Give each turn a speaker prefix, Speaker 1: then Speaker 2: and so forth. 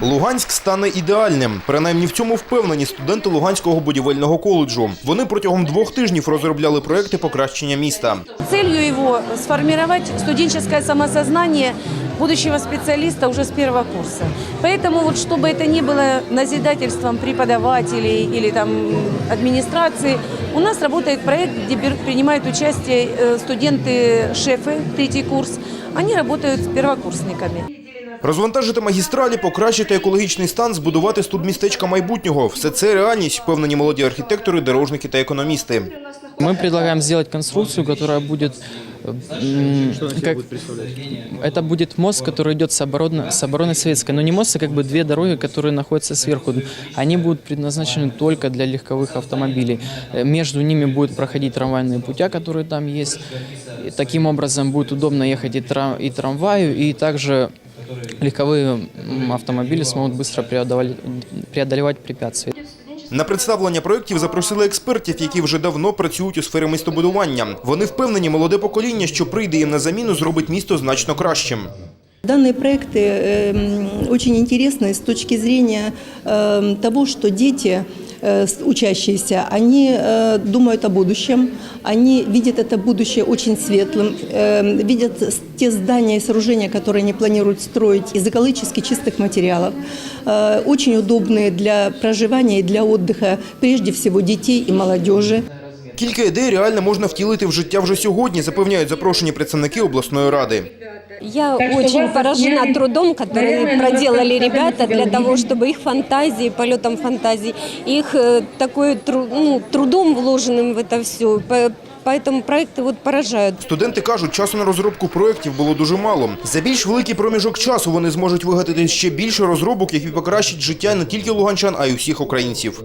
Speaker 1: Луганськ стане ідеальним. Принаймні в цьому впевнені студенти Луганського будівельного коледжу. Вони протягом двох тижнів розробляли проекти покращення міста.
Speaker 2: Целью его сформировать студенческое самосознание будущего специалиста уже с первого курса. Поэтому вот чтобы это не было назидательством преподавателей или там администрации, у нас работает проект, где бер- принимают участие э, студенты-шефы, третий курс. Они работают с первокурсниками.
Speaker 1: Розвантажити магістралі, покращити екологічний стан, збудувати студмістечка майбутнього. Все це реальність, впевнені молоді архітектори, дорожники та економісти.
Speaker 3: Мы предлагаем сделать конструкцию, которая будет... м, как- Это будет мост, который идет с обороны, с обороны Советской. Но не мост, а как бы две дороги, которые находятся сверху. Они будут предназначены только для легковых автомобилей. Э, Между ними будут проходить трамвайные путя, которые там есть. И таким образом будет удобно ехать и, трам- и трамваю, и также легковые м, автомобили смогут быстро преодолевать, преодолевать препятствия.
Speaker 1: На представлення проєктів запросили експертів, які вже давно працюють у сфері містобудування. Вони впевнені, молоде покоління, що прийде їм на заміну, зробить місто значно кращим.
Speaker 4: Данные проекты эм, очень интересны с точки зрения эм, того, что дети э, с- учащиеся, они э, думают о будущем, они видят это будущее очень светлым, эм, видят с- те здания и сооружения, которые они планируют строить из экологически чистых материалов, э, очень удобные для проживания и для отдыха, прежде всего детей и молодежи.
Speaker 1: Кілька ідей реально можна втілити в життя вже сьогодні, запевняють запрошені представники обласної ради.
Speaker 5: Я очень поражена трудом, который проделали ребята для того, чтобы их фантазии, полетом фантазий, их э, такой тру- ну, трудом вложенным в это все. Поэтому проекты вот поражают.
Speaker 1: Студенти кажуть, часу на розробку проєктів було дуже мало. За більш великий проміжок часу вони зможуть вигадати ще більше розробок, які покращать життя не тільки луганчан, а й усіх українців.